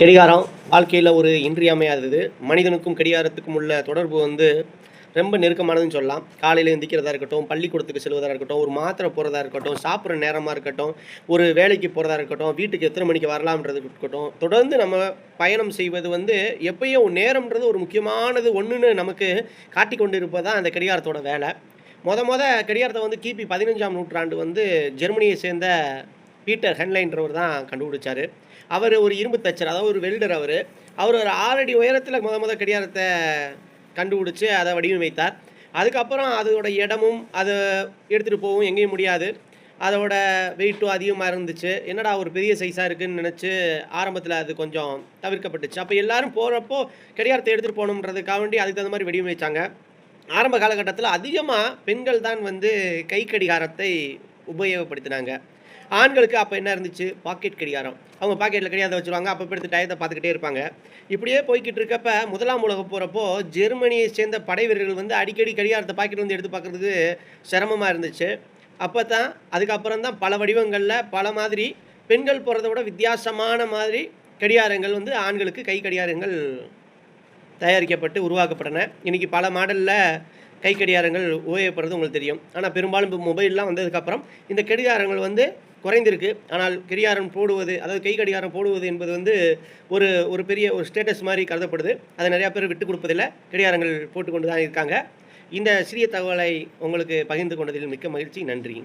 கடிகாரம். வாழ்க்கையில் ஒரு இன்றியமையாதது மனிதனுக்கும் கடிகாரத்துக்கும் உள்ள தொடர்பு வந்து ரொம்ப நெருக்கமானதுன்னு சொல்லலாம். காலையில் எந்திக்கிறதா இருக்கட்டும் பள்ளிக்கூடத்துக்கு செல்வதாக இருக்கட்டும் ஒரு மாத்திரை போகிறதா இருக்கட்டும் சாப்பிட்ற நேரமாக இருக்கட்டும் ஒரு வேலைக்கு போகிறதா இருக்கட்டும் வீட்டுக்கு எத்தனை மணிக்கு வரலாம்ன்றது இருக்கட்டும். தொடர்ந்து நம்ம பயணம் செய்வது வந்து எப்பயும் நேரம்ன்றது ஒரு முக்கியமானது ஒன்றுன்னு நமக்கு காட்டி கொண்டு இருப்பது தான் அந்த கடிகாரத்தோட வேலை. மொத மொத கடிகாரத்தை வந்து கிபி பதினஞ்சாம் நூற்றாண்டு வந்து ஜெர்மனியை சேர்ந்த பீட்டர் ஹென்லைன்றவர் தான் கண்டுபிடிச்சார். அவர் ஒரு இரும்பு தச்சர் அதாவது ஒரு வெல்டர் அவர். அவர் ஒரு ஆறடி உயரத்தில் முத முத கடிகாரத்தை கண்டுபிடிச்சு அதை வடிவமைத்தார். அதுக்கப்புறம் அதோட இடமும் அதை எடுத்துகிட்டு போகவும் எங்கேயும் முடியாது. அதோட வெயிட்டும் அதிகமாக இருந்துச்சு. என்னடா ஒரு பெரிய சைஸாக இருக்குதுன்னு நினச்சி ஆரம்பத்தில் அது கொஞ்சம் தவிர்க்கப்பட்டுச்சு. அப்போ எல்லோரும் போகிறப்போ கடிகாரத்தை எடுத்துகிட்டு போகணுன்றதுக்காக வேண்டி அதுக்கு தகுந்த மாதிரி வடிவமைச்சாங்க. ஆரம்ப காலகட்டத்தில் அதிகமாக பெண்கள் தான் வந்து கை கடிகாரத்தை உபயோகப்படுத்தினாங்க. ஆண்களுக்கு அப்போ என்ன இருந்துச்சு? பாக்கெட் கடிகாரம். அவங்க பாக்கெட்டில் கடிகாரத்தை வச்சுருவாங்க. அப்போ எடுத்து டயத்தை பார்த்துக்கிட்டே இருப்பாங்க. இப்படியே போய்கிட்டு இருக்கப்ப முதலாம் உலகம் போகிறப்போ ஜெர்மனியை சேர்ந்த படை வீரர்கள் வந்து அடிக்கடி கடிகாரத்தை பாக்கெட் வந்து எடுத்து பார்க்குறதுக்கு சிரமமாக இருந்துச்சு. அப்போ தான் அதுக்கப்புறம் தான் பல வடிவங்களில் பல மாதிரி பெண்கள் போகிறத விட வித்தியாசமான மாதிரி கடிகாரங்கள் வந்து ஆண்களுக்கு கை கடிகாரங்கள் தயாரிக்கப்பட்டு உருவாக்கப்பட்டன. இன்றைக்கி பல மாடலில் கை கடிகாரங்கள் உபயோகப்படுறது உங்களுக்கு தெரியும். ஆனால் பெரும்பாலும் இப்போ மொபைல்லாம் வந்ததுக்கப்புறம் இந்த கடிகாரங்கள் வந்து குறைந்திருக்கு. ஆனால் கடிகாரம் போடுவது அதாவது கை கடிகாரம் போடுவது என்பது வந்து ஒரு ஒரு பெரிய ஒரு ஸ்டேட்டஸ் மாதிரி கருதப்படுது. அதை நிறையா பேர் விட்டு கொடுப்பதில்லை. கடிகாரங்கள் போட்டுக்கொண்டு தான் இருக்காங்க. இந்த சிறிய தகவலை உங்களுக்கு பகிர்ந்து கொண்டதில் மிக்க மகிழ்ச்சி. நன்றி.